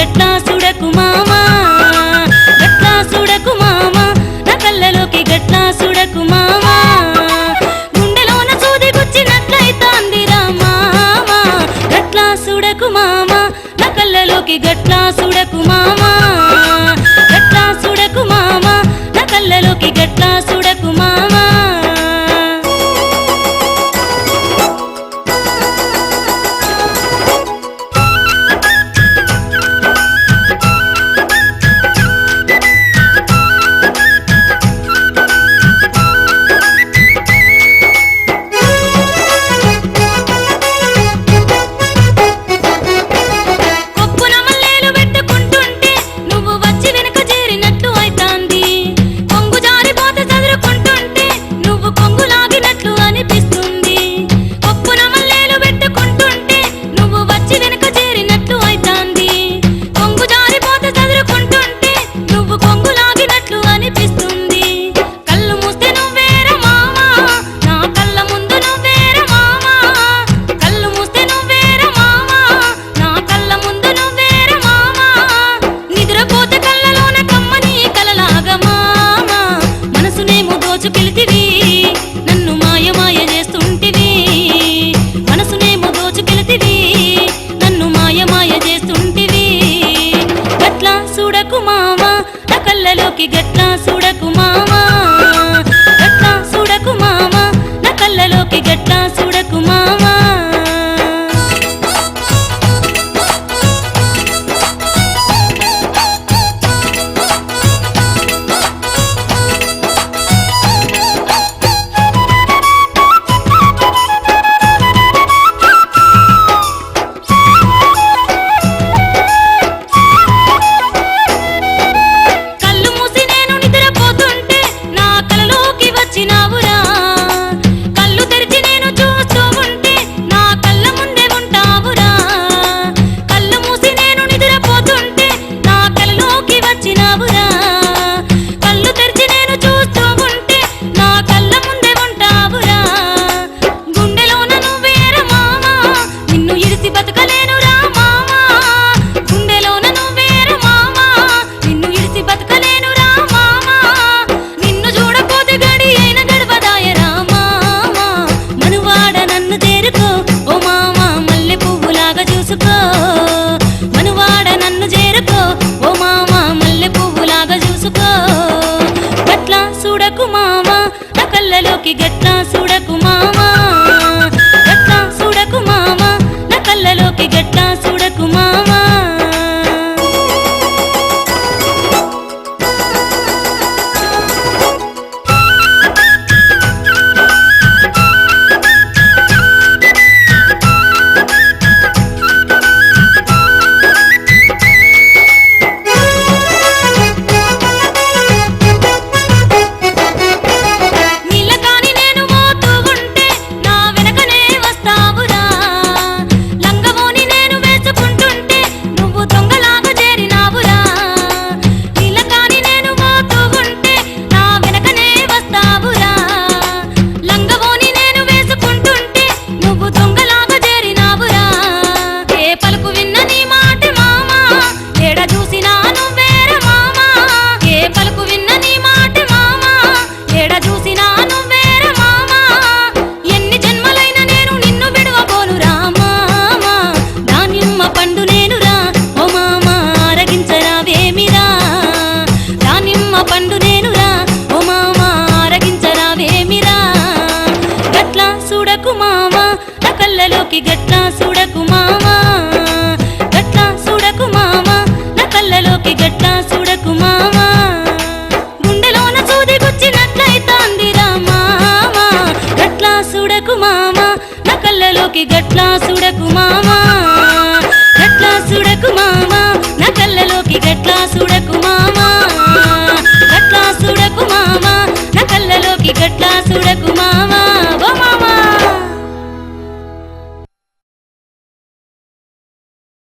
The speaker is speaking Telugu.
గట్లా సుడకు మామా? గట్లా సుడకు మామా? నా కళ్ళలోకి గట్లా సుడకు మామా? గుండెలోన సూది గుచ్చినట్లయితాంది రామా గట్లా సుడకు మామా? నా కళ్ళలోకి గట్లా సుడకు మామా? sabra కళ్ళలోకి గట్లా సుడకు మామా గట్లా సుడకు మా